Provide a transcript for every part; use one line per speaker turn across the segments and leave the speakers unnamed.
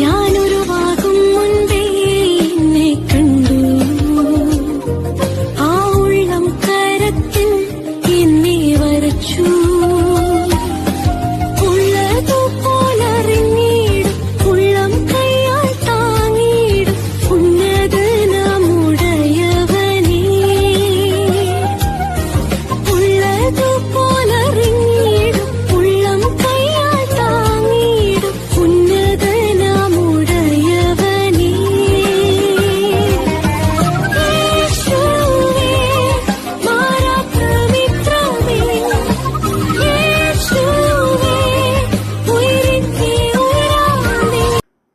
ഞാൻ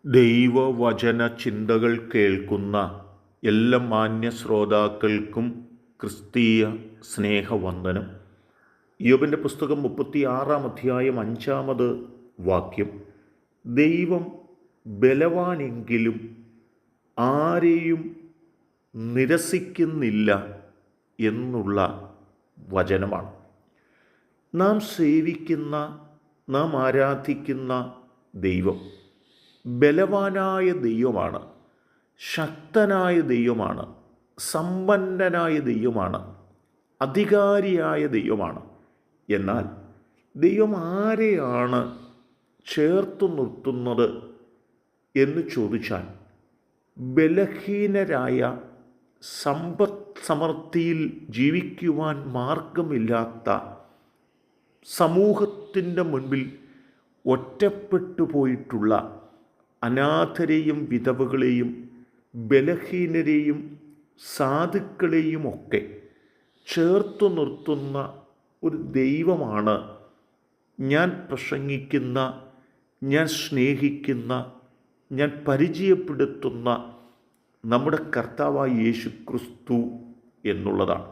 ദൈവവചന ചിന്തകൾ കേൾക്കുന്ന എല്ലാ മാന്യ ശ്രോതാക്കൾക്കും ക്രിസ്തീയ സ്നേഹവന്ദനം. യോബിന്റെ പുസ്തകം മുപ്പത്തി ആറാം അധ്യായം അഞ്ചാമത് വാക്യം. ദൈവം ബലവാനെങ്കിലും ആരെയും നിരസിക്കുന്നില്ല എന്നുള്ള വചനമാണ്. നാം സേവിക്കുന്ന നാം ആരാധിക്കുന്ന ദൈവം ബലവാനായ ദൈവമാണ് ശക്തനായ ദൈവമാണ് സമ്പന്നനായ ദൈവമാണ് അധികാരിയായ ദൈവമാണ്. എന്നാൽ ദൈവം ആരെയാണ് ചേർത്തു നിർത്തുന്നത് എന്ന് ചോദിച്ചാൽ ബലഹീനരായ സമ്പത് സമൃദ്ധിയിൽ ജീവിക്കുവാൻ മാർഗമില്ലാത്ത സമൂഹത്തിന്റെ മുൻപിൽ ഒറ്റപ്പെട്ടു പോയിട്ടുള്ള അനാഥരെയും വിധവകളെയും ബലഹീനരെയും സാധുക്കളെയും ഒക്കെ ചേർത്തു നിർത്തുന്ന ഒരു ദൈവമാണ് ഞാൻ പ്രസംഗിക്കുന്ന ഞാൻ സ്നേഹിക്കുന്ന ഞാൻ പരിചയപ്പെടുത്തുന്ന നമ്മുടെ കർത്താവായ യേശു ക്രിസ്തു എന്നുള്ളതാണ്.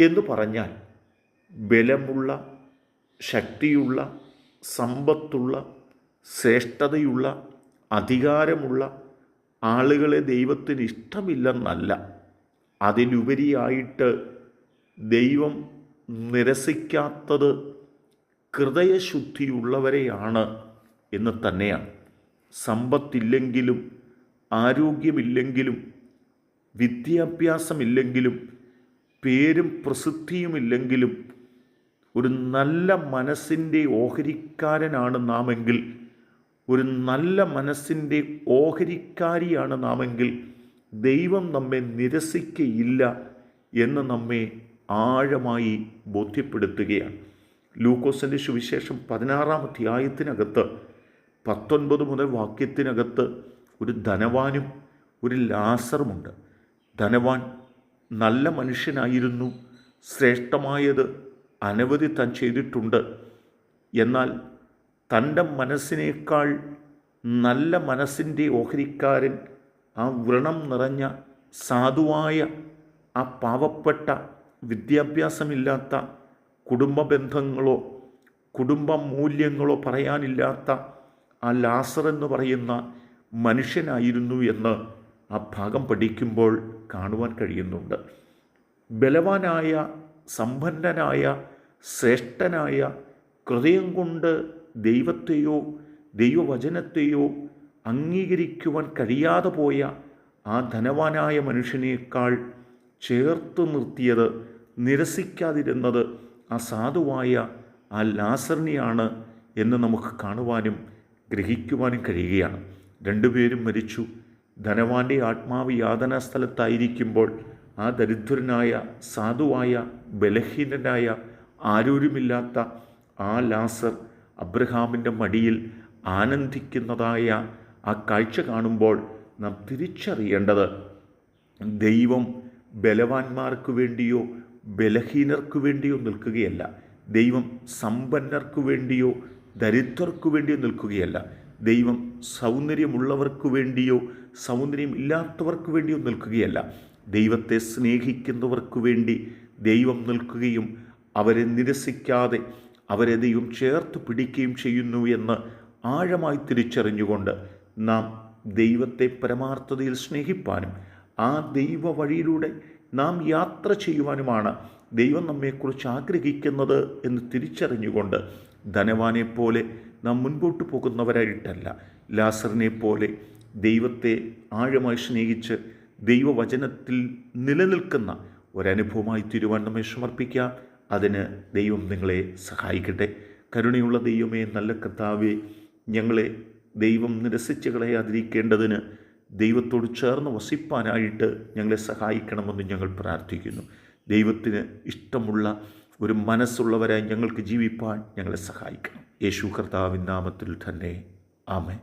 എന്ന് പറഞ്ഞാൽ ബലമുള്ള ശക്തിയുള്ള സമ്പത്തുള്ള ശ്രേഷ്ഠതയുള്ള അധികാരമുള്ള ആളുകളെ ദൈവത്തിന് ഇഷ്ടമില്ലെന്നല്ല അതിലുപരിയായിട്ട് ദൈവം നിരസിക്കാത്തത് ഹൃദയശുദ്ധിയുള്ളവരെയാണ് എന്ന് തന്നെയാണ്. സമ്പത്തില്ലെങ്കിലും ആരോഗ്യമില്ലെങ്കിലും വിദ്യാഭ്യാസമില്ലെങ്കിലും പേരും പ്രസിദ്ധിയുമില്ലെങ്കിലും ഒരു നല്ല മനസ്സിന്റെ ഓഹരിക്കാരനാണ് നാമെങ്കിൽ ഒരു നല്ല മനസ്സിന്റെ ഓഹരിക്കാരിയാണ് നാമെങ്കിൽ ദൈവം നമ്മെ നിരസിക്കയില്ല എന്ന് നമ്മെ ആഴമായി ബോധ്യപ്പെടുത്തുകയാണ്. ലൂക്കോസിന്റെ സുവിശേഷം പതിനാറാം അധ്യായത്തിനകത്ത് പത്തൊൻപത് മുതൽ വാക്യത്തിനകത്ത് ഒരു ധനവാനും ഒരു ലാസറുമുണ്ട്. ധനവാൻ നല്ല മനുഷ്യനായിരുന്നു ശ്രേഷ്ഠമായത് അനവധി താൻ ചെയ്തിട്ടുണ്ട്. എന്നാൽ തന്റെ മനസ്സിനേക്കാൾ നല്ല മനസ്സിന്റെ ഓഹരിക്കാരൻ ആ വ്രണം നിറഞ്ഞ സാധുവായ ആ പാവപ്പെട്ട വിദ്യാഭ്യാസമില്ലാത്ത കുടുംബ ബന്ധങ്ങളോ കുടുംബ മൂല്യങ്ങളോ പറയാനില്ലാത്ത ആ ലാസർ എന്ന് പറയുന്ന മനുഷ്യനായിരുന്നു എന്ന് ആ ഭാഗം പഠിക്കുമ്പോൾ കാണുവാൻ കഴിയുന്നുണ്ട്. ബലവാനായ സമ്പന്നനായ ശ്രേഷ്ഠനായ ഹൃദയം കൊണ്ട് ദൈവത്തെയോ ദൈവവചനത്തെയോ അംഗീകരിക്കുവാൻ കഴിയാതെ പോയ ആ ധനവാനായ മനുഷ്യനേക്കാൾ ചേർത്ത് നിർത്തിയത് നിരസിക്കാതിരുന്നത് ആ സാധുവായ ആ ലാസറിനെയാണ് എന്ന് നമുക്ക് കാണുവാനും ഗ്രഹിക്കുവാനും കഴിയുകയാണ്. രണ്ടുപേരും മരിച്ചു. ധനവാന്റെ ആത്മാവ് യാതനാ സ്ഥലത്തായിരിക്കുമ്പോൾ ആ ദരിദ്രനായ സാധുവായ ബലഹീനനായ ആരോരുമില്ലാത്ത ആ ലാസർ അബ്രഹാമിന്റെ മടിയിൽ ആനന്ദിക്കുന്നതായ ആ കാഴ്ച കാണുമ്പോൾ നാം തിരിച്ചറിയേണ്ടത് ദൈവം ബലവാന്മാർക്ക് വേണ്ടിയോ ബലഹീനർക്ക് വേണ്ടിയോ നിൽക്കുകയല്ല. ദൈവം സമ്പന്നർക്ക് വേണ്ടിയോ ദരിദ്രർക്ക് വേണ്ടിയോ നിൽക്കുകയല്ല. ദൈവം സൗന്ദര്യമുള്ളവർക്ക് വേണ്ടിയോ സൗന്ദര്യം ഇല്ലാത്തവർക്ക് വേണ്ടിയോ നിൽക്കുകയല്ല. ദൈവത്തെ സ്നേഹിക്കുന്നവർക്ക് വേണ്ടി ദൈവം നിൽക്കുകയും അവരെ നിരസിക്കാതെ അവരെ ദൈവം ചേർത്ത് പിടിക്കുകയും ചെയ്യുന്നു എന്ന് ആഴമായി തിരിച്ചറിഞ്ഞുകൊണ്ട് നാം ദൈവത്തെ പരമാർത്ഥതയിൽ സ്നേഹിപ്പാനും ആ ദൈവ വഴിയിലൂടെ നാം യാത്ര ചെയ്യുവാനുമാണ് ദൈവം നമ്മെക്കുറിച്ച് ആഗ്രഹിക്കുന്നത് എന്ന് തിരിച്ചറിഞ്ഞുകൊണ്ട് ധനവാനെ പോലെ നാം മുൻപോട്ട് പോകുന്നവരായിട്ടല്ല. ലാസറിനെ പോലെ ദൈവത്തെ ആഴമായി സ്നേഹിച്ച് ദൈവവചനത്തിൽ നിലനിൽക്കുന്ന ഒരനുഭവമായി തീരുവാൻ നമ്മെ സമർപ്പിക്കാം. അതിന് ദൈവം നിങ്ങളെ സഹായിക്കട്ടെ. കരുണയുള്ള ദൈവമേ നല്ല കർത്താവെ ഞങ്ങളെ ദൈവം നിരസിച്ച് കളയാതിരിക്കേണ്ടതിന് ദൈവത്തോട് ചേർന്ന് വസിപ്പാനായിട്ട് ഞങ്ങളെ സഹായിക്കണമെന്ന് ഞങ്ങൾ പ്രാർത്ഥിക്കുന്നു. ദൈവത്തിന് ഇഷ്ടമുള്ള ഒരു മനസ്സുള്ളവരായി ഞങ്ങൾക്ക് ജീവിപ്പാൻ ഞങ്ങളെ സഹായിക്കണം. യേശു കർത്താവിൻ നാമത്തിൽ തന്നെ. ആമേ